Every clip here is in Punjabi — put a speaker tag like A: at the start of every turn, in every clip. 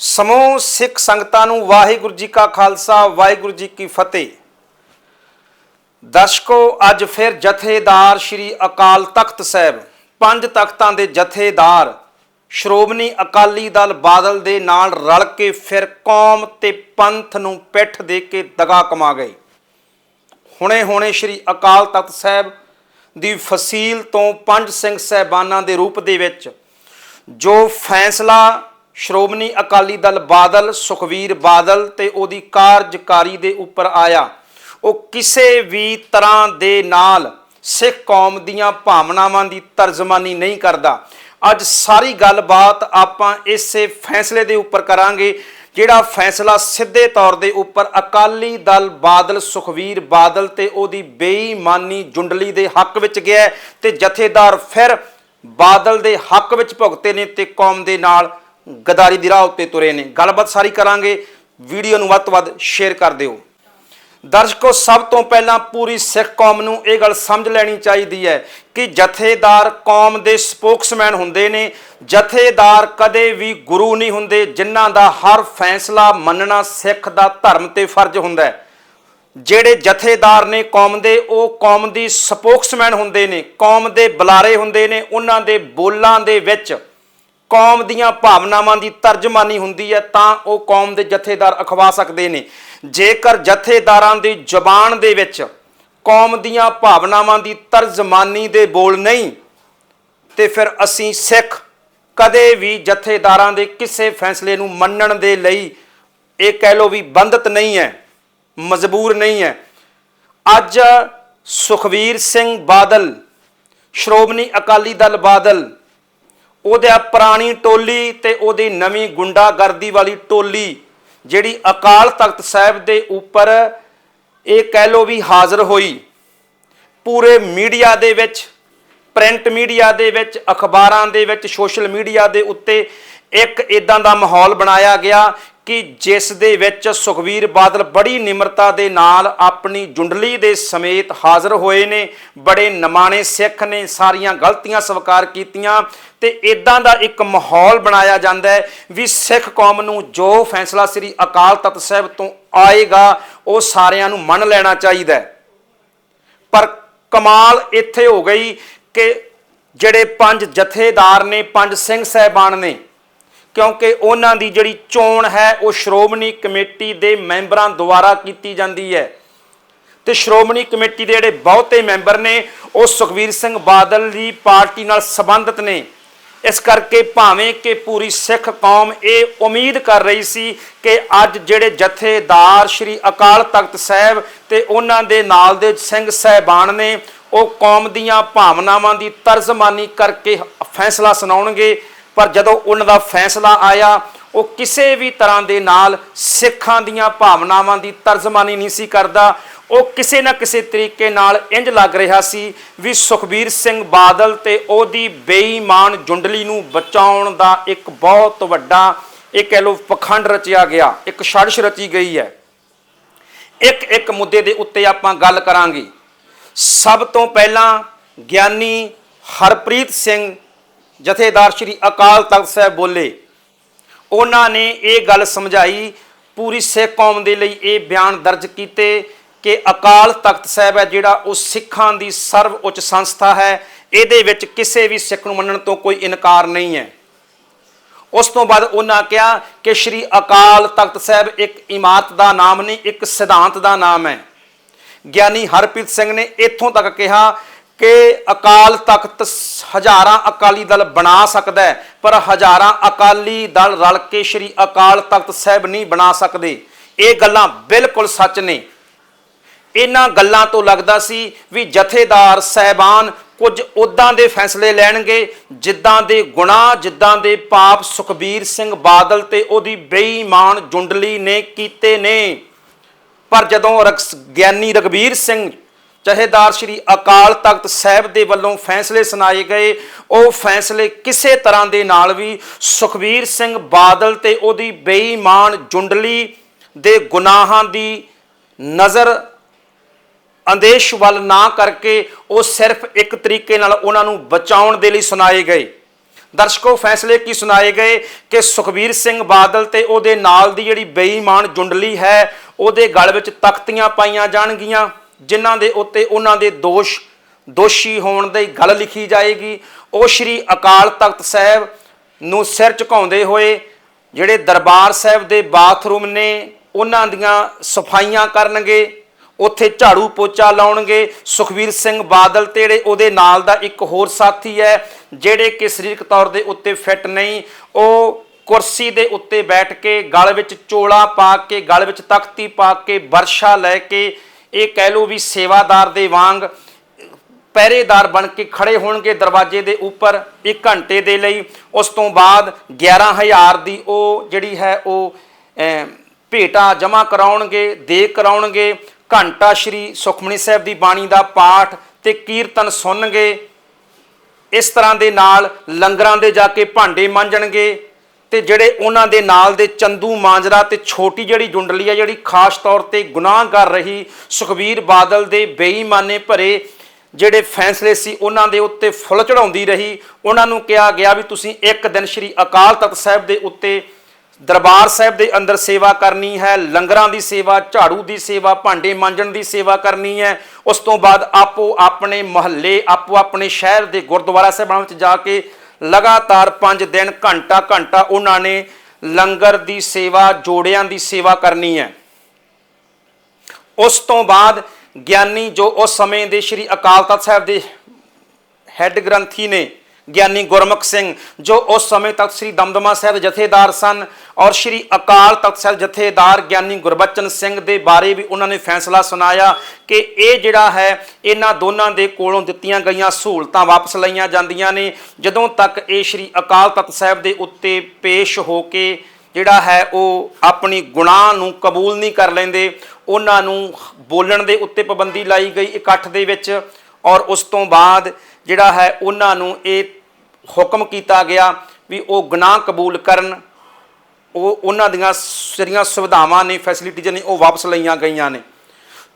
A: ਸਮੂਹ ਸਿੱਖ ਸੰਗਤਾਂ ਨੂੰ ਵਾਹਿਗੁਰੂ ਜੀ ਕਾ ਖਾਲਸਾ, ਵਾਹਿਗੁਰੂ ਜੀ ਕੀ ਫਤਿਹ। ਦਰਸ਼ਕੋ, ਅੱਜ ਫਿਰ ਜਥੇਦਾਰ ਸ੍ਰੀ ਅਕਾਲ ਤਖਤ ਸਾਹਿਬ, ਪੰਜ ਤਖਤਾਂ ਦੇ ਜਥੇਦਾਰ, ਸ਼੍ਰੋਮਣੀ ਅਕਾਲੀ ਦਲ ਬਾਦਲ ਦੇ ਨਾਲ ਰਲ ਕੇ ਫਿਰ ਕੌਮ ਤੇ ਪੰਥ ਨੂੰ ਪਿੱਠ ਦੇ ਕੇ ਦਗਾ ਕਮਾ ਗਏ। ਹੁਣੇ ਹੁਣੇ ਸ੍ਰੀ ਅਕਾਲ ਤਖਤ ਸਾਹਿਬ ਦੀ ਫਸੀਲ ਤੋਂ ਪੰਜ ਸਿੰਘ ਸਹਿਬਾਨਾਂ ਦੇ ਰੂਪ ਦੇ ਵਿੱਚ ਜੋ ਫੈਸਲਾ ਸ਼੍ਰੋਮਣੀ ਅਕਾਲੀ ਦਲ ਬਾਦਲ, ਸੁਖਵੀਰ ਬਾਦਲ ਤੇ ਉਹਦੀ ਕਾਰਜਕਾਰੀ ਦੇ ਉੱਪਰ ਆਇਆ। ਉਹ ਕਿਸੇ ਵੀ ਤਰ੍ਹਾਂ ਦੇ ਨਾਲ ਸਿੱਖ ਕੌਮ ਦੀਆਂ ਭਾਵਨਾਵਾਂ ਦੀ ਤਰਜਮਾਨੀ ਨਹੀਂ ਕਰਦਾ। ਅੱਜ ਸਾਰੀ ਗੱਲਬਾਤ ਆਪਾਂ ਇਸੇ ਫੈਸਲੇ ਦੇ ਉੱਪਰ ਕਰਾਂਗੇ, ਜਿਹੜਾ ਫੈਸਲਾ ਸਿੱਧੇ ਤੌਰ ਦੇ ਉੱਪਰ ਅਕਾਲੀ ਦਲ ਬਾਦਲ, ਸੁਖਵੀਰ ਬਾਦਲ ਤੇ ਉਹਦੀ ਬੇਈਮਾਨੀ ਜੁੰਡਲੀ ਦੇ ਹੱਕ ਵਿੱਚ ਗਿਆ ਹੈ ਤੇ ਜਥੇਦਾਰ ਫਿਰ ਬਾਦਲ ਦੇ ਹੱਕ ਵਿੱਚ ਭੁਗਤੇ ਨੇ ਤੇ ਕੌਮ ਦੇ ਨਾਲ। ਗਦਾਰੀ ਦੀ ਰਾਹ ਉੱਤੇ ਤੁਰੇ ਨੇ। ਗੱਲਬਾਤ ਸਾਰੀ ਕਰਾਂਗੇ। ਵੀਡੀਓ ਨੂੰ ਵੱਧ ਤੋਂ ਵੱਧ ਸ਼ੇਅਰ ਕਰ ਦਿਓ। ਦਰਸ਼ਕੋ, ਸਭ ਤੋਂ ਪਹਿਲਾਂ ਪੂਰੀ ਸਿੱਖ ਕੌਮ ਨੂੰ ਇਹ ਗੱਲ ਸਮਝ ਲੈਣੀ ਚਾਹੀਦੀ ਹੈ ਕਿ ਜਥੇਦਾਰ ਕੌਮ ਦੇ ਸਪੋਕਸਮੈਨ ਹੁੰਦੇ ਨੇ। ਜਥੇਦਾਰ ਕਦੇ ਵੀ ਗੁਰੂ ਨਹੀਂ ਹੁੰਦੇ ਜਿਨ੍ਹਾਂ ਦਾ ਹਰ ਫੈਸਲਾ ਮੰਨਣਾ ਸਿੱਖ ਦਾ ਧਰਮ ਤੇ ਫਰਜ਼ ਹੁੰਦਾ ਹੈ। ਜਿਹੜੇ ਜਥੇਦਾਰ ਨੇ ਕੌਮ ਦੇ, ਉਹ ਕੌਮ ਦੀ ਸਪੋਕਸਮੈਨ ਹੁੰਦੇ ਨੇ। ਕੌਮ ਦੇ ਬੁਲਾਰੇ ਹੁੰਦੇ ਨੇ। ਉਹਨਾਂ ਦੇ ਬੋਲਾਂ ਦੇ ਵਿੱਚ ਕੌਮ ਦੀਆਂ ਭਾਵਨਾਵਾਂ ਦੀ ਤਰਜਮਾਨੀ ਹੁੰਦੀ ਹੈ, ਤਾਂ ਉਹ ਕੌਮ ਦੇ ਜਥੇਦਾਰ ਅਖਵਾ ਸਕਦੇ ਨੇ। ਜੇਕਰ ਜਥੇਦਾਰਾਂ ਦੀ ਜ਼ੁਬਾਨ ਦੇ ਵਿੱਚ ਕੌਮ ਦੀਆਂ ਭਾਵਨਾਵਾਂ ਦੀ ਤਰਜਮਾਨੀ ਦੇ ਬੋਲ ਨਹੀਂ, ਤੇ ਫਿਰ ਅਸੀਂ ਸਿੱਖ ਕਦੇ ਵੀ ਜਥੇਦਾਰਾਂ ਦੇ ਕਿਸੇ ਫੈਸਲੇ ਨੂੰ ਮੰਨਣ ਦੇ ਲਈ ਇਹ ਕਹਿ ਲੋ ਵੀ ਬੰਧਤ ਨਹੀਂ ਹੈ, ਮਜਬੂਰ ਨਹੀਂ ਹੈ। ਅੱਜ ਸੁਖਵੀਰ ਸਿੰਘ ਬਾਦਲ, ਸ਼੍ਰੋਮਣੀ ਅਕਾਲੀ ਦਲ ਬਾਦਲ ਉਹਦੇ ਪੁਰਾਣੀ ਟੋਲੀ ਤੇ ਉਹਦੀ ਨਵੀਂ ਗੁੰਡਾਗਰਦੀ ਵਾਲੀ ਟੋਲੀ, ਜਿਹੜੀ ਅਕਾਲ ਤਖਤ ਸਾਹਿਬ ਦੇ ਉੱਪਰ ਇਹ ਕਹਿ ਲੋ ਵੀ ਹਾਜ਼ਰ ਹੋਈ। ਪੂਰੇ ਮੀਡੀਆ ਦੇ ਵਿੱਚ, ਪ੍ਰਿੰਟ ਮੀਡੀਆ ਦੇ ਵਿੱਚ, ਅਖਬਾਰਾਂ ਦੇ ਵਿੱਚ, ਸੋਸ਼ਲ ਮੀਡੀਆ ਦੇ ਉੱਤੇ ਇੱਕ ਇਦਾਂ ਦਾ ਮਾਹੌਲ ਬਣਾਇਆ ਗਿਆ ਕਿ ਜਿਸ ਦੇ ਵਿੱਚ ਸੁਖਵੀਰ ਬਾਦਲ ਬੜੀ ਨਿਮਰਤਾ ਦੇ ਨਾਲ ਆਪਣੀ ਜੁੰਡਲੀ ਦੇ ਸਮੇਤ ਹਾਜ਼ਰ ਹੋਏ ਨੇ, ਬੜੇ ਨਮਾਣੇ ਸਿੱਖ ਨੇ, ਸਾਰੀਆਂ ਗਲਤੀਆਂ ਸਵੀਕਾਰ ਕੀਤੀਆਂ ਤੇ ਇਦਾਂ ਦਾ ਇੱਕ ਮਾਹੌਲ ਬਣਾਇਆ ਜਾਂਦਾ ਹੈ ਵੀ ਸਿੱਖ ਕੌਮ ਨੂੰ ਜੋ ਫੈਸਲਾ ਸ੍ਰੀ ਅਕਾਲ ਤਖਤ ਸਾਹਿਬ ਤੋਂ ਆਏਗਾ, ਉਹ ਸਾਰਿਆਂ ਨੂੰ ਮੰਨ ਲੈਣਾ ਚਾਹੀਦਾ ਹੈ। ਪਰ ਕਮਾਲ ਇੱਥੇ ਹੋ ਗਈ ਕਿ ਜਿਹੜੇ ਪੰਜ ਜਥੇਦਾਰ ਨੇ, ਪੰਜ ਸਿੰਘ ਸਹਿਬਾਨ ਨੇ ਕਿਉਂਕਿ ਉਹਨਾਂ ਦੀ ਜਿਹੜੀ ਚੋਣ ਹੈ, ਉਹ ਸ਼੍ਰੋਮਣੀ ਕਮੇਟੀ ਦੇ ਮੈਂਬਰਾਂ ਦੁਆਰਾ ਕੀਤੀ ਜਾਂਦੀ ਹੈ। ਤੇ ਸ਼੍ਰੋਮਣੀ ਕਮੇਟੀ ਦੇ ਜਿਹੜੇ ਬਹੁਤੇ ਮੈਂਬਰ ਨੇ, ਉਹ ਸੁਖਵੀਰ ਸਿੰਘ ਬਾਦਲ ਦੀ ਪਾਰਟੀ ਨਾਲ ਸੰਬੰਧਿਤ ਨੇ। ਇਸ ਕਰਕੇ ਭਾਵੇਂ ਕਿ ਪੂਰੀ ਸਿੱਖ ਕੌਮ ਇਹ ਉਮੀਦ ਕਰ ਰਹੀ ਸੀ ਕਿ ਅੱਜ ਜਿਹੜੇ ਜਥੇਦਾਰ ਸ੍ਰੀ ਅਕਾਲ ਤਖਤ ਸਾਹਿਬ ਤੇ ਉਹਨਾਂ ਦੇ ਨਾਲ ਦੇ ਸਿੰਘ ਸਹਿਬਾਨ ਨੇ, ਉਹ ਕੌਮ ਦੀਆਂ ਭਾਵਨਾਵਾਂ ਦੀ ਤਰਜਮਾਨੀ ਕਰਕੇ ਫੈਸਲਾ ਸੁਣਾਉਣਗੇ। ਪਰ ਜਦੋਂ ਉਹਨਾਂ ਦਾ ਫੈਸਲਾ ਆਇਆ, ਉਹ ਕਿਸੇ ਵੀ ਤਰ੍ਹਾਂ ਦੇ ਨਾਲ ਸਿੱਖਾਂ ਦੀਆਂ ਭਾਵਨਾਵਾਂ ਦੀ ਤਰਜਮਾਨੀ ਨਹੀਂ ਸੀ ਕਰਦਾ। ਉਹ ਕਿਸੇ ਨਾ ਕਿਸੇ ਤਰੀਕੇ ਨਾਲ ਇੰਜ ਲੱਗ ਰਿਹਾ ਸੀ ਵੀ ਸੁਖਬੀਰ ਸਿੰਘ ਬਾਦਲ ਤੇ ਉਹਦੀ ਬੇਈਮਾਨ ਜੁੰਡਲੀ ਨੂੰ ਬਚਾਉਣ ਦਾ ਇੱਕ ਬਹੁਤ ਵੱਡਾ, ਇਹ ਕਹਿ ਲੋ ਪਖੰਡ ਰਚਿਆ ਗਿਆ, ਇੱਕ ਛੜਛ ਰਚੀ ਗਈ ਹੈ। ਇੱਕ ਇੱਕ ਮੁੱਦੇ ਦੇ ਉੱਤੇ ਆਪਾਂ ਗੱਲ ਕਰਾਂਗੇ। ਸਭ ਤੋਂ ਪਹਿਲਾਂ ਗਿਆਨੀ ਹਰਪ੍ਰੀਤ ਸਿੰਘ ਜਥੇਦਾਰ ਸ੍ਰੀ ਅਕਾਲ ਤਖਤ ਸਾਹਿਬ ਬੋਲੇ। ਉਹਨਾਂ ਨੇ ਇਹ ਗੱਲ ਸਮਝਾਈ, ਪੂਰੀ ਸਿੱਖ ਕੌਮ ਦੇ ਲਈ ਇਹ ਬਿਆਨ ਦਰਜ ਕੀਤੇ ਕਿ ਅਕਾਲ ਤਖਤ ਸਾਹਿਬ ਹੈ ਜਿਹੜਾ ਉਹ ਸਿੱਖਾਂ ਦੀ ਸਰਵ ਉੱਚ ਸੰਸਥਾ ਹੈ, ਇਹਦੇ ਵਿੱਚ ਕਿਸੇ ਵੀ ਸਿੱਖ ਨੂੰ ਮੰਨਣ ਤੋਂ ਕੋਈ ਇਨਕਾਰ ਨਹੀਂ ਹੈ। ਉਸ ਤੋਂ ਬਾਅਦ ਉਹਨਾਂ ਕਿਹਾ ਕਿ ਸ੍ਰੀ ਅਕਾਲ ਤਖਤ ਸਾਹਿਬ ਇੱਕ ਇਮਾਰਤ ਦਾ ਨਾਮ ਨਹੀਂ, ਇੱਕ ਸਿਧਾਂਤ ਦਾ ਨਾਮ ਹੈ। ਗਿਆਨੀ ਹਰਪ੍ਰੀਤ ਸਿੰਘ ਨੇ ਇੱਥੋਂ ਤੱਕ ਕਿਹਾ ਕਿ ਅਕਾਲ ਤਖਤ ਹਜ਼ਾਰਾਂ ਅਕਾਲੀ ਦਲ ਬਣਾ ਸਕਦਾ ਹੈ, ਪਰ ਹਜ਼ਾਰਾਂ ਅਕਾਲੀ ਦਲ ਰਲ ਕੇ ਸ੍ਰੀ ਅਕਾਲ ਤਖਤ ਸਾਹਿਬ ਨਹੀਂ ਬਣਾ ਸਕਦੇ। ਇਹ ਗੱਲਾਂ ਬਿਲਕੁਲ ਸੱਚ ਨੇ। ਇਹਨਾਂ ਗੱਲਾਂ ਤੋਂ ਲੱਗਦਾ ਸੀ ਵੀ ਜਥੇਦਾਰ ਸਹਿਬਾਨ ਕੁਝ ਉਦਾਂ ਦੇ ਫੈਸਲੇ ਲੈਣਗੇ, ਜਿੱਦਾਂ ਦੇ ਗੁਨਾਹ, ਜਿੱਦਾਂ ਦੇ ਪਾਪ ਸੁਖਬੀਰ ਸਿੰਘ ਬਾਦਲ ਤੇ ਉਹਦੀ ਬੇਈਮਾਨ ਜੁੰਡਲੀ ਨੇ ਕੀਤੇ ਨੇ। ਪਰ ਜਦੋਂ ਰਕਸ- ਗਿਆਨੀ ਰਗਵੀਰ ਸਿੰਘ ਜਹੇਦਾਰ ਸ੍ਰੀ ਅਕਾਲ ਤਖਤ ਸਾਹਿਬ ਦੇ ਵੱਲੋਂ ਫੈਸਲੇ ਸੁਣਾਏ ਗਏ, ਉਹ ਫੈਸਲੇ ਕਿਸੇ ਤਰ੍ਹਾਂ ਦੇ ਨਾਲ ਵੀ ਸੁਖਬੀਰ ਸਿੰਘ ਬਾਦਲ ਤੇ ਉਹਦੀ ਬੇਈਮਾਨ ਜੁੰਡਲੀ ਦੇ ਗੁਨਾਹਾਂ ਦੀ ਨਜ਼ਰ ਅੰਦੇਸ਼ ਵੱਲ ਨਾ ਕਰਕੇ ਉਹ ਸਿਰਫ ਇੱਕ ਤਰੀਕੇ ਨਾਲ ਉਹਨਾਂ ਨੂੰ ਬਚਾਉਣ ਦੇ ਲਈ ਸੁਣਾਏ ਗਏ। ਦਰਸ਼ਕੋ, ਫੈਸਲੇ ਕੀ ਸੁਣਾਏ ਗਏ ਕਿ ਸੁਖਬੀਰ ਸਿੰਘ ਬਾਦਲ ਤੇ ਉਹਦੇ ਨਾਲ ਦੀ ਜਿਹੜੀ ਬੇਈਮਾਨ ਜੁੰਡਲੀ ਹੈ, ਉਹਦੇ ਗਲ ਵਿੱਚ ਤਖਤੀਆਂ ਪਾਈਆਂ ਜਾਣਗੀਆਂ। ਜਿਨ੍ਹਾਂ ਦੇ ਉੱਤੇ ਉਹਨਾਂ ਦੇ ਦੋਸ਼, ਦੋਸ਼ੀ ਹੋਣ ਦੀ ਗੱਲ ਲਿਖੀ ਜਾਏਗੀ। ਉਹ ਸ਼੍ਰੀ ਅਕਾਲ ਤਖਤ ਸਾਹਿਬ ਨੂੰ ਸਿਰ ਝੁਕਾਉਂਦੇ ਹੋਏ ਜਿਹੜੇ ਦਰਬਾਰ ਸਾਹਿਬ ਦੇ ਬਾਥਰੂਮ ਨੇ, ਉਹਨਾਂ ਦੀਆਂ ਸਫਾਈਆਂ ਕਰਨਗੇ, ਉੱਥੇ ਝਾੜੂ ਪੋਚਾ ਲਾਉਣਗੇ। ਸੁਖਵੀਰ ਸਿੰਘ ਬਾਦਲ ਤੇ ਜਿਹੜੇ ਉਹਦੇ ਨਾਲ ਦਾ ਇੱਕ ਹੋਰ ਸਾਥੀ ਹੈ, ਜਿਹੜੇ ਕਿ ਸਰੀਰਕ ਤੌਰ ਦੇ ਉੱਤੇ ਫਿੱਟ ਨਹੀਂ। ਉਹ ਕੁਰਸੀ ਦੇ ਉੱਤੇ ਬੈਠ ਕੇ ਗਲ ਵਿੱਚ ਚੋਲਾ ਪਾ ਕੇ, ਗਲ ਵਿੱਚ ਤਖਤੀ ਪਾ ਕੇ ਵਰਸ਼ਾ ਲੈ ਕੇ ਇਹ ਕਹਿ ਲਓ ਵੀ ਸੇਵਾਦਾਰ ਦੇ ਵਾਂਗ ਪਹਿਰੇਦਾਰ ਬਣ ਕੇ ਖੜੇ ਹੋਣਗੇ ਦਰਵਾਜ਼ੇ ਦੇ ਉੱਪਰ 1 ਘੰਟੇ ਦੇ ਲਈ। ਉਸ ਤੋਂ ਬਾਅਦ 11000 ਦੀ ਉਹ ਜਿਹੜੀ ਹੈ ਉਹ ਭੇਟਾ ਜਮ੍ਹਾਂ ਕਰਾਉਣਗੇ, ਦੇ ਕਰਾਉਣਗੇ। ਘੰਟਾ ਸ਼੍ਰੀ ਸੁਖਮਨੀ ਸਾਹਿਬ ਦੀ ਬਾਣੀ ਦਾ ਪਾਠ ਤੇ ਕੀਰਤਨ ਸੁਣਨਗੇ। ਇਸ ਤਰ੍ਹਾਂ ਦੇ ਨਾਲ ਲੰਗਰਾਂ ਦੇ ਜਾ ਕੇ ਭਾਂਡੇ ਮਾਂਜਣਗੇ। ਤੇ ਜਿਹੜੇ ਉਹਨਾਂ ਦੇ ਨਾਲ ਦੇ ਚੰਦੂ ਮਾਂਜਰਾ ਤੇ ਛੋਟੀ ਜਿਹੜੀ ਜੁੰਡਲੀ ਹੈ ਜਿਹੜੀ ਖਾਸ ਤੌਰ ਤੇ ਗੁਨਾਹ ਕਰ ਰਹੀ ਸੁਖਬੀਰ ਬਾਦਲ ਦੇ ਬੇਈਮਾਨੇ ਭਰੇ ਜਿਹੜੇ ਫੈਸਲੇ ਸੀ, ਉਹਨਾਂ ਦੇ ਉੱਤੇ ਫੁੱਲ ਚੜਾਉਂਦੀ ਰਹੀ। ਉਹਨਾਂ ਨੂੰ ਕਿਹਾ ਗਿਆ ਵੀ ਤੁਸੀਂ ਇੱਕ ਦਿਨ ਸ਼੍ਰੀ ਅਕਾਲ ਤਖਤ ਸਾਹਿਬ ਦੇ ਉੱਤੇ ਦਰਬਾਰ ਸਾਹਿਬ ਦੇ ਅੰਦਰ ਸੇਵਾ ਕਰਨੀ ਹੈ, ਲੰਗਰਾਂ ਦੀ ਸੇਵਾ, ਝਾੜੂ ਦੀ ਸੇਵਾ, ਭਾਂਡੇ ਮਾਂਜਣ ਦੀ ਸੇਵਾ ਕਰਨੀ ਹੈ। ਉਸ ਤੋਂ ਬਾਅਦ ਆਪੋ ਆਪਣੇ ਮਹੱਲੇ ਆਪੋ ਆਪਣੇ ਸ਼ਹਿਰ ਦੇ ਗੁਰਦੁਆਰਾ ਸਾਹਿਬਾਂ ਵਿੱਚ ਜਾ ਕੇ ਲਗਾਤਾਰ 5 ਦਿਨ ਘੰਟਾ ਘੰਟਾ ਉਹਨਾਂ ਨੇ ਲੰਗਰ ਦੀ ਸੇਵਾ, ਜੋੜਿਆਂ ਦੀ ਸੇਵਾ ਕਰਨੀ ਹੈ। ਉਸ ਤੋਂ ਬਾਅਦ ਗਿਆਨੀ ਜੋ ਉਸ ਸਮੇਂ ਦੇ ਸ਼੍ਰੀ ਅਕਾਲ ਤਖਤ ਸਾਹਿਬ ਦੇ ਹੈੱਡ ਗ੍ਰੰਥੀ ਨੇ, ਗਿਆਨੀ ਗੁਰਮੁਖ ਸਿੰਘ ਜੋ ਉਸ ਸਮੇਂ ਤੱਕ ਸ੍ਰੀ ਦਮਦਮਾ ਸਾਹਿਬ ਜਥੇਦਾਰ ਸਨ ਔਰ ਸ੍ਰੀ ਅਕਾਲ ਤਖਤ ਸਾਹਿਬ ਜਥੇਦਾਰ ਗਿਆਨੀ ਗੁਰਬਚਨ ਸਿੰਘ ਦੇ ਬਾਰੇ ਵੀ ਉਹਨਾਂ ਨੇ ਫੈਸਲਾ ਸੁਣਾਇਆ ਕਿ ਇਹ ਜਿਹੜਾ ਹੈ, ਇਹਨਾਂ ਦੋਨਾਂ ਦੇ ਕੋਲੋਂ ਦਿੱਤੀਆਂ ਗਈਆਂ ਸਹੂਲਤਾਂ ਵਾਪਸ ਲਈਆਂ ਜਾਂਦੀਆਂ ਨੇ। ਜਦੋਂ ਤੱਕ ਇਹ ਸ੍ਰੀ ਅਕਾਲ ਤਖਤ ਸਾਹਿਬ ਦੇ ਉੱਤੇ ਪੇਸ਼ ਹੋ ਕੇ ਜਿਹੜਾ ਹੈ, ਉਹ ਆਪਣੀ ਗੁਨਾਹ ਨੂੰ ਕਬੂਲ ਨਹੀਂ ਕਰ ਲੈਂਦੇ, ਉਹਨਾਂ ਨੂੰ ਬੋਲਣ ਦੇ ਉੱਤੇ ਪਾਬੰਦੀ ਲਾਈ ਗਈ ਇਕੱਠ ਦੇ ਵਿੱਚ ਔਰ ਉਸ ਤੋਂ ਬਾਅਦ ਜਿਹੜਾ ਹੈ, ਉਹਨਾਂ ਨੂੰ ਇਹ ਹੁਕਮ ਕੀਤਾ ਗਿਆ ਵੀ ਉਹ ਗੁਨਾਹ ਕਬੂਲ ਕਰਨ ਉਹ ਉਹਨਾਂ ਦੀਆਂ ਜਿਹੜੀਆਂ ਸੁਵਿਧਾਵਾਂ ਨੇ ਫੈਸਿਲਿਟੀਆਂ ਨੇ, ਉਹ ਵਾਪਸ ਲਈਆਂ ਗਈਆਂ ਨੇ।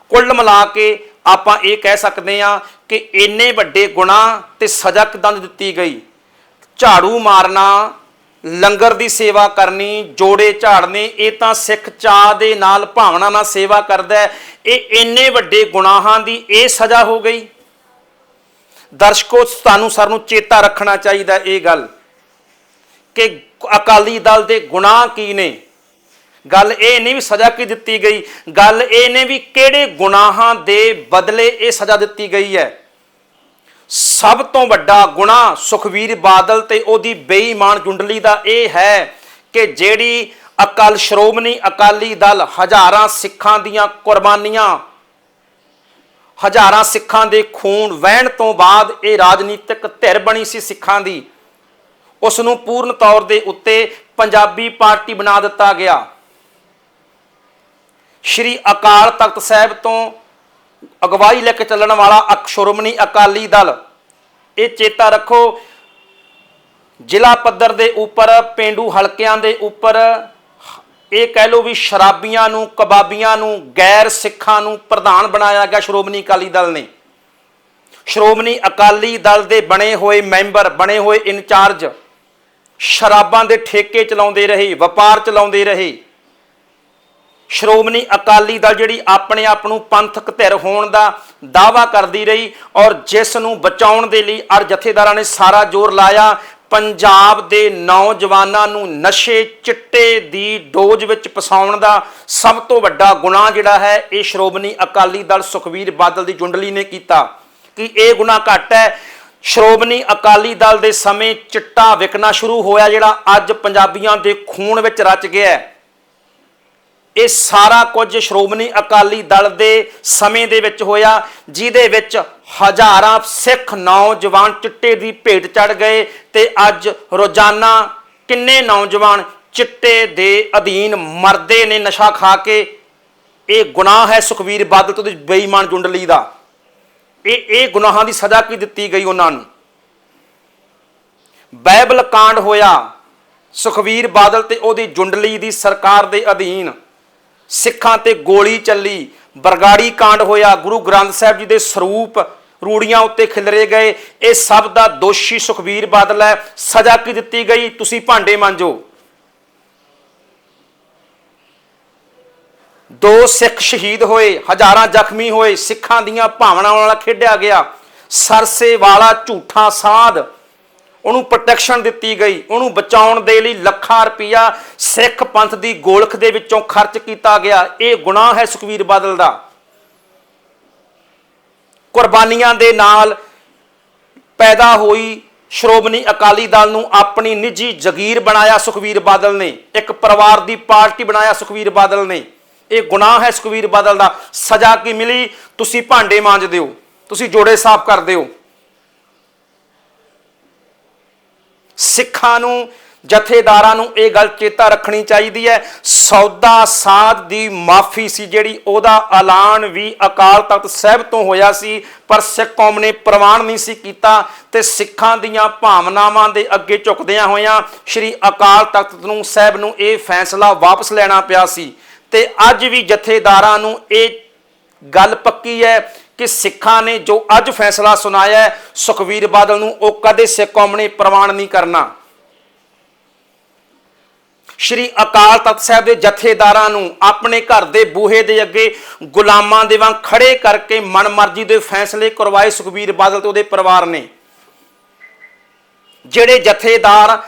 A: ਕੁੱਲ ਮਿਲਾ ਕੇ ਆਪਾਂ ਇਹ ਕਹਿ ਸਕਦੇ ਹਾਂ ਕਿ ਇੰਨੇ ਵੱਡੇ ਗੁਨਾਹ ਤੇ ਸਜ਼ਾ ਕਿਦਾਂ ਦੀ ਦਿੱਤੀ ਗਈ? ਝਾੜੂ ਮਾਰਨਾ, ਲੰਗਰ ਦੀ ਸੇਵਾ ਕਰਨੀ, ਜੋੜੇ ਝਾੜਨੇ, ਇਹ ਤਾਂ ਸਿੱਖ ਚਾਹ ਦੇ ਨਾਲ ਭਾਵਨਾ ਨਾਲ ਸੇਵਾ ਕਰਦਾ ਇਹ ਇੰਨੇ ਵੱਡੇ ਗੁਨਾਹਾਂ ਦੀ ਇਹ ਸਜ਼ਾ ਹੋ ਗਈ। ਦਰਸ਼ਕੋ, ਤੁਹਾਨੂੰ ਸਾਨੂੰ ਚੇਤਾ ਰੱਖਣਾ ਚਾਹੀਦਾ ਇਹ ਗੱਲ। ਕਿ ਅਕਾਲੀ ਦਲ ਦੇ ਗੁਨਾਹ ਕੀ ਨੇ? ਗੱਲ ਇਹ ਨਹੀਂ ਵੀ ਸਜ਼ਾ ਕੀ ਦਿੱਤੀ ਗਈ, ਗੱਲ ਇਹ ਨੇ ਵੀ ਕਿਹੜੇ ਗੁਨਾਹਾਂ ਦੇ ਬਦਲੇ ਇਹ ਸਜ਼ਾ ਦਿੱਤੀ ਗਈ ਹੈ। ਸਭ ਤੋਂ ਵੱਡਾ ਗੁਨਾਹ ਸੁਖਵੀਰ ਬਾਦਲ ਤੇ ਉਹਦੀ ਬੇਈਮਾਨ ਜੁੰਡਲੀ ਦਾ ਇਹ ਹੈ ਕਿ ਜਿਹੜੀ ਅਕਾਲ ਸ਼੍ਰੋਮਣੀ ਅਕਾਲੀ ਦਲ ਹਜ਼ਾਰਾਂ ਸਿੱਖਾਂ ਦੀਆਂ ਕੁਰਬਾਨੀਆਂ, ਹਜ਼ਾਰਾਂ ਸਿੱਖਾਂ ਦੇ ਖੂਨ ਵਹਿਣ ਤੋਂ ਬਾਅਦ ਇਹ ਰਾਜਨੀਤਿਕ ਧਿਰ ਬਣੀ ਸੀ ਸਿੱਖਾਂ ਦੀ। ਉਸ ਨੂੰ ਪੂਰਨ ਤੌਰ ਦੇ ਉੱਤੇ ਪੰਜਾਬੀ ਪਾਰਟੀ ਬਣਾ ਦਿੱਤਾ ਗਿਆ। ਸ਼੍ਰੀ ਅਕਾਲ ਤਖਤ ਸਾਹਿਬ ਤੋਂ ਅਗਵਾਈ ਲੈ ਕੇ ਚੱਲਣ ਵਾਲਾ ਅਕ ਸ਼੍ਰੋਮਣੀ ਅਕਾਲੀ ਦਲ, ਇਹ ਚੇਤਾ ਰੱਖੋ, ਜ਼ਿਲ੍ਹਾ ਪੱਧਰ ਦੇ ਉੱਪਰ, ਪਿੰਡੂ ਹਲਕਿਆਂ ਦੇ ਉੱਪਰ, ਇਹ ਕਹਿ ਲਓ ਵੀ ਸ਼ਰਾਬੀਆਂ ਨੂੰ, ਕਬਾਬੀਆਂ ਨੂੰ, ਗੈਰ ਸਿੱਖਾਂ ਨੂੰ ਪ੍ਰਧਾਨ ਬਣਾਇਆ ਗਿਆ ਸ਼੍ਰੋਮਣੀ ਅਕਾਲੀ ਦਲ ਨੇ। ਸ਼੍ਰੋਮਣੀ ਅਕਾਲੀ ਦਲ ਦੇ ਬਣੇ ਹੋਏ ਮੈਂਬਰ, ਬਣੇ ਹੋਏ ਇੰਚਾਰਜ ਸ਼ਰਾਬਾਂ ਦੇ ਠੇਕੇ ਚਲਾਉਂਦੇ ਰਹੇ, ਵਪਾਰ ਚਲਾਉਂਦੇ ਰਹੇ। ਸ਼੍ਰੋਮਣੀ ਅਕਾਲੀ ਦਲ ਜਿਹੜੀ ਆਪਣੇ ਆਪ ਨੂੰ ਪੰਥਕ ਧਿਰ ਹੋਣ ਦਾ ਦਾਵਾ ਕਰਦੀ ਰਹੀ ਔਰ ਜਿਸ ਨੂੰ ਬਚਾਉਣ ਦੇ ਲਈ ਅਰ ਜਥੇਦਾਰਾਂ ਨੇ ਸਾਰਾ ਜ਼ੋਰ ਲਾਇਆ, ਪੰਜਾਬ ਦੇ ਨੌਜਵਾਨਾਂ ਨੂੰ ਨਸ਼ੇ ਚਿੱਟੇ ਦੀ ਡੋਜ਼ ਵਿੱਚ ਫਸਾਉਣ ਦਾ ਸਭ ਤੋਂ ਵੱਡਾ ਗੁਨਾਹ ਜਿਹੜਾ ਹੈ, ਇਹ ਸ਼੍ਰੋਮਣੀ ਅਕਾਲੀ ਦਲ ਸੁਖਵੀਰ ਬਾਦਲ ਦੀ ਜੁੰਡਲੀ ਨੇ ਕੀਤਾ। ਕਿ ਇਹ ਗੁਨਾਹ ਘੱਟ ਹੈ ਸ਼੍ਰੋਮਣੀ ਅਕਾਲੀ ਦਲ ਦੇ ਸਮੇਂ ਚਿੱਟਾ ਵਿਕਣਾ ਸ਼ੁਰੂ ਹੋਇਆ, ਜਿਹੜਾ ਅੱਜ ਪੰਜਾਬੀਆਂ ਦੇ ਖੂਨ ਵਿੱਚ ਰਚ ਗਿਆ ਇਹ ਸਾਰਾ ਕੁਝ ਸ਼੍ਰੋਮਣੀ ਅਕਾਲੀ ਦਲ ਦੇ ਸਮੇਂ ਦੇ ਵਿੱਚ ਹੋਇਆ, ਜਿਹਦੇ ਵਿੱਚ ਹਜ਼ਾਰਾਂ ਸਿੱਖ ਨੌਜਵਾਨ ਚਿੱਟੇ ਦੀ ਭੇਟ ਚੜ ਗਏ ਤੇ ਅੱਜ ਰੋਜ਼ਾਨਾ ਕਿੰਨੇ ਨੌਜਵਾਨ ਚਿੱਟੇ ਦੇ ਅਧੀਨ ਮਰਦੇ ਨੇ ਨਸ਼ਾ ਖਾ ਕੇ। ਇਹ ਗੁਨਾਹ ਹੈ ਸੁਖਵੀਰ ਬਾਦਲ ਤੋਂ ਬੇਈਮਾਨ ਜੁੰਡਲੀ ਦਾ। ਇਹ ਇਹ ਗੁਨਾਹਾਂ ਦੀ ਸਜ਼ਾ ਕੀ ਦਿੱਤੀ ਗਈ ਉਹਨਾਂ ਨੂੰ? ਬਾਈਬਲ ਕਾਂਡ ਹੋਇਆ, ਸੁਖਵੀਰ ਬਾਦਲ ਤੇ ਉਹਦੀ ਜੁੰਡਲੀ ਦੀ ਸਰਕਾਰ ਦੇ ਅਧੀਨ, ਸਿੱਖਾਂ ਤੇ ਗੋਲੀ ਚੱਲੀ, ਬਰਗਾੜੀ ਕਾਂਡ ਹੋਇਆ, ਗੁਰੂ ਗ੍ਰੰਥ ਸਾਹਿਬ ਜੀ ਦੇ ਸਰੂਪ ਰੂੜੀਆਂ ਉੱਤੇ ਖਿਲਰੇ ਗਏ, ਇਹ ਸਭ ਦਾ ਦੋਸ਼ੀ ਸੁਖਬੀਰ ਬਾਦਲ ਹੈ, ਸਜ਼ਾ ਕੀ ਦਿੱਤੀ ਗਈ? ਤੁਸੀਂ ਭਾਂਡੇ ਮਾਂਜੋ। ਦੋ ਸਿੱਖ ਸ਼ਹੀਦ ਹੋਏ, ਹਜ਼ਾਰਾਂ ਜ਼ਖਮੀ ਹੋਏ, ਸਿੱਖਾਂ ਦੀਆਂ ਭਾਵਨਾਵਾਂ ਨਾਲ ਖੇਡਿਆ ਗਿਆ। ਸਰਸੇ ਵਾਲਾ ਝੂਠਾ ਸਾਧ ਉਹਨੂੰ ਪ੍ਰੋਟੈਕਸ਼ਨ ਦਿੱਤੀ ਗਈ। ਉਹਨੂੰ ਬਚਾਉਣ ਦੇ ਲਈ ਲੱਖਾਂ ਰੁਪਇਆ ਸਿੱਖ ਪੰਥ ਦੀ ਗੋਲਖ ਦੇ ਵਿੱਚੋਂ ਖਰਚ ਕੀਤਾ ਗਿਆ। ਇਹ ਗੁਨਾਹ ਹੈ ਸੁਖਵੀਰ ਬਾਦਲ ਦਾ। ਕੁਰਬਾਨੀਆਂ ਦੇ ਨਾਲ ਪੈਦਾ ਹੋਈ ਸ਼੍ਰੋਮਣੀ ਅਕਾਲੀ ਦਲ ਨੂੰ ਆਪਣੀ ਨਿੱਜੀ ਜ਼ਗੀਰ ਬਣਾਇਆ ਸੁਖਵੀਰ ਬਾਦਲ ਨੇ। ਇੱਕ ਪਰਿਵਾਰ ਦੀ ਪਾਰਟੀ ਬਣਾਇਆ ਸੁਖਵੀਰ ਬਾਦਲ ਨੇ। ਇਹ ਗੁਨਾਹ ਹੈ ਸੁਖਵੀਰ ਬਾਦਲ ਦਾ। ਸਜ਼ਾ ਕੀ ਮਿਲੀ? ਤੁਸੀਂ ਭਾਂਡੇ ਮਾਂਜਦੇ ਹੋ। ਤੁਸੀਂ ਜੋੜੇ ਸਾਫ਼ ਕਰਦੇ ਹੋ। ਸਿੱਖਾਂ ਨੂੰ, ਜਥੇਦਾਰਾਂ ਨੂੰ ਇਹ ਗੱਲ ਚੇਤਾ ਰੱਖਣੀ ਚਾਹੀਦੀ ਹੈ। ਸੌਦਾ ਸਾਧ ਦੀ ਮਾਫੀ ਸੀ ਜਿਹੜੀ ਉਹਦਾ ਐਲਾਨ ਵੀ ਅਕਾਲ ਤਖਤ ਸਾਹਿਬ ਤੋਂ ਹੋਇਆ ਸੀ, ਪਰ ਸਿੱਖ ਕੌਮ ਨੇ ਪ੍ਰਵਾਨ ਨਹੀਂ ਸੀ ਕੀਤਾ ਤੇ ਸਿੱਖਾਂ ਦੀਆਂ ਭਾਵਨਾਵਾਂ ਦੇ ਅੱਗੇ ਝੁਕਦਿਆਂ ਹੋਇਆਂ ਸ੍ਰੀ ਅਕਾਲ ਤਖਤ ਨੂੰ, ਸਾਹਿਬ ਨੂੰ ਇਹ ਫੈਸਲਾ ਵਾਪਸ ਲੈਣਾ ਪਿਆ ਸੀ। ਤੇ ਅੱਜ ਵੀ ਜਥੇਦਾਰਾਂ ਨੂੰ ਇਹ ਗੱਲ ਪੱਕੀ ਹੈ ਕਿ ਸਿੱਖਾਂ ਨੇ ਜੋ ਅੱਜ ਫੈਸਲਾ ਸੁਣਾਇਆ ਹੈ, ਸੁਖਵੀਰ ਬਾਦਲ ਨੂੰ ਉਹ ਕਦੇ ਸਿੱਖ ਕੌਮ ਨੇ ਪ੍ਰਵਾਨ ਨਹੀਂ ਕਰਨਾ। ਸ਼੍ਰੀ ਅਕਾਲ ਤਖਤ ਸਾਹਿਬ ਦੇ ਜਥੇਦਾਰਾਂ ਨੂੰ ਆਪਣੇ ਘਰ ਦੇ ਬੂਹੇ ਦੇ ਅੱਗੇ ਗੁਲਾਮਾਂ ਦੇ ਵਾਂਗ ਖੜੇ ਕਰਕੇ ਮਨਮਰਜ਼ੀ ਦੇ ਫੈਸਲੇ ਕਰਵਾਏ ਸੁਖਵੀਰ ਬਾਦਲ ਤੇ ਉਹਦੇ ਪਰਿਵਾਰ ਨੇ। ਜਿਹੜੇ ਜਥੇਦਾਰ,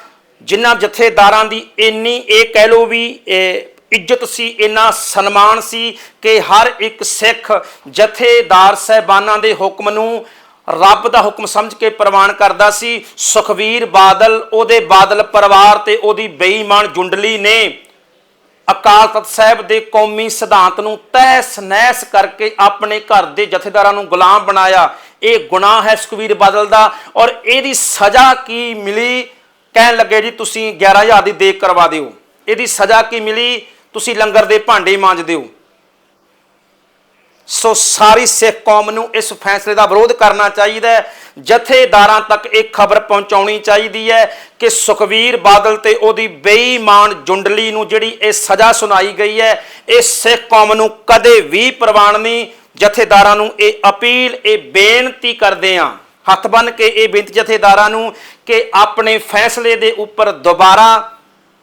A: ਜਿਨ੍ਹਾਂ ਜਥੇਦਾਰਾਂ ਦੀ ਇੰਨੀ ਇਹ ਕਹਿ ਲੋ ਵੀ, ਇਹ ਇੱਜ਼ਤ ਸੀ, ਇੰਨਾ ਸਨਮਾਨ ਸੀ ਕਿ ਹਰ ਇੱਕ ਸਿੱਖ ਜਥੇਦਾਰ ਸਹਿਬਾਨਾਂ ਦੇ ਹੁਕਮ ਨੂੰ ਰੱਬ ਦਾ ਹੁਕਮ ਸਮਝ ਕੇ ਪ੍ਰਵਾਨ ਕਰਦਾ ਸੀ। ਸੁਖਵੀਰ ਬਾਦਲ, ਉਹਦੇ ਬਾਦਲ ਪਰਿਵਾਰ ਤੇ ਉਹਦੀ ਬੇਈਮਾਨ ਜੁੰਡਲੀ ਨੇ ਅਕਾਲ ਤਖਤ ਸਾਹਿਬ ਦੇ ਕੌਮੀ ਸਿਧਾਂਤ ਨੂੰ ਤਹਿਸ ਨਹਿਸ ਕਰਕੇ ਆਪਣੇ ਘਰ ਦੇ ਜਥੇਦਾਰਾਂ ਨੂੰ ਗੁਲਾਮ ਬਣਾਇਆ। ਇਹ ਗੁਨਾਹ ਹੈ ਸੁਖਵੀਰ ਬਾਦਲ ਦਾ ਔਰ ਇਹਦੀ ਸਜ਼ਾ ਕੀ ਮਿਲੀ? ਕਹਿਣ ਲੱਗੇ ਜੀ, ਤੁਸੀਂ 11000 ਦੀ ਦੇਖ ਕਰਵਾ ਦਿਓ। ਇਹਦੀ ਸਜ਼ਾ ਕੀ ਮਿਲੀ? ਤੁਸੀਂ ਲੰਗਰ ਦੇ ਭਾਂਡੇ ਮਾਂਜਦੇ ਹੋ। ਸੋ ਸਾਰੀ ਸਿੱਖ ਕੌਮ ਨੂੰ ਇਸ ਫੈਸਲੇ ਦਾ ਵਿਰੋਧ ਕਰਨਾ ਚਾਹੀਦਾ ਹੈ। ਜਥੇਦਾਰਾਂ ਤੱਕ ਇਹ ਖਬਰ ਪਹੁੰਚਾਉਣੀ ਚਾਹੀਦੀ ਹੈ ਕਿ ਸੁਖਵੀਰ ਬਾਦਲ ਤੇ ਉਹਦੀ ਬੇਈਮਾਨ ਜੁੰਡਲੀ ਨੂੰ ਜਿਹੜੀ ਇਹ ਸਜ਼ਾ ਸੁਣਾਈ ਗਈ ਹੈ, ਇਹ ਸਿੱਖ ਕੌਮ ਨੂੰ ਕਦੇ ਵੀ ਪ੍ਰਵਾਨ ਨਹੀਂ। ਜਥੇਦਾਰਾਂ ਨੂੰ ਇਹ ਅਪੀਲ, ਇਹ ਬੇਨਤੀ ਕਰਦੇ ਹਾਂ, ਹੱਥ ਬੰਨ ਕੇ ਇਹ ਬੇਨਤੀ ਜਥੇਦਾਰਾਂ ਨੂੰ ਕਿ ਆਪਣੇ ਫੈਸਲੇ ਦੇ ਉੱਪਰ ਦੁਬਾਰਾ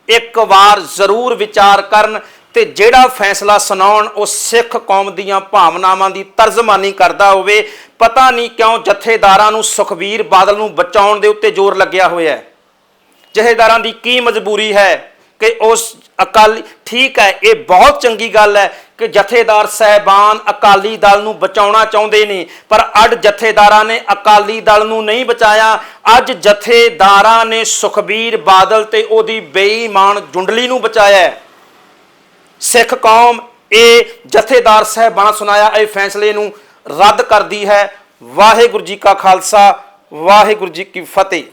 A: ਇੱਕ ਵਾਰ ਜ਼ਰੂਰ ਵਿਚਾਰ ਕਰਨ ਤੇ ਜਿਹੜਾ ਫੈਸਲਾ ਸੁਣਾਉਣ, ਉਹ ਸਿੱਖ ਕੌਮ ਦੀਆਂ ਭਾਵਨਾਵਾਂ ਦੀ ਤਰਜਮਾਨੀ ਕਰਦਾ ਹੋਵੇ, ਪਤਾ ਨਹੀਂ ਕਿਉਂ ਜਥੇਦਾਰਾਂ ਨੂੰ ਸੁਖਵੀਰ ਬਾਦਲ ਨੂੰ ਬਚਾਉਣ ਦੇ ਉੱਤੇ ਜ਼ੋਰ ਲੱਗਿਆ ਹੋਇਆ ਹੈ। ਜਥੇਦਾਰਾਂ ਦੀ ਕੀ ਮਜਬੂਰੀ ਹੈ ਕਿ ਉਸ ਅਕਾਲੀ, ਠੀਕ ਹੈ, ਇਹ ਬਹੁਤ ਚੰਗੀ ਗੱਲ ਹੈ ਕਿ ਜਥੇਦਾਰ ਸਹਿਬਾਨ ਅਕਾਲੀ ਦਲ ਨੂੰ ਬਚਾਉਣਾ ਚਾਹੁੰਦੇ ਨੇ, ਪਰ ਅੱਡ ਜਥੇਦਾਰਾਂ ਨੇ ਅਕਾਲੀ ਦਲ ਨੂੰ ਨਹੀਂ ਬਚਾਇਆ। ਅੱਜ ਜਥੇਦਾਰਾਂ ਨੇ ਸੁਖਬੀਰ ਬਾਦਲ ਤੇ ਉਹਦੀ ਬੇਈਮਾਨ ਜੁੰਡਲੀ ਨੂੰ ਬਚਾਇਆ ਸਿੱਖ ਕੌਮ ਇਹ ਜਥੇਦਾਰ ਸਹਿਬਾਨ ਸੁਣਾਇਆ, ਇਹ ਫੈਸਲੇ ਨੂੰ ਰੱਦ ਕਰਦੀ ਹੈ। ਵਾਹਿਗੁਰੂ ਜੀ ਕਾ ਖਾਲਸਾ, ਵਾਹਿਗੁਰੂ ਜੀ ਕੀ ਫਤਿਹ।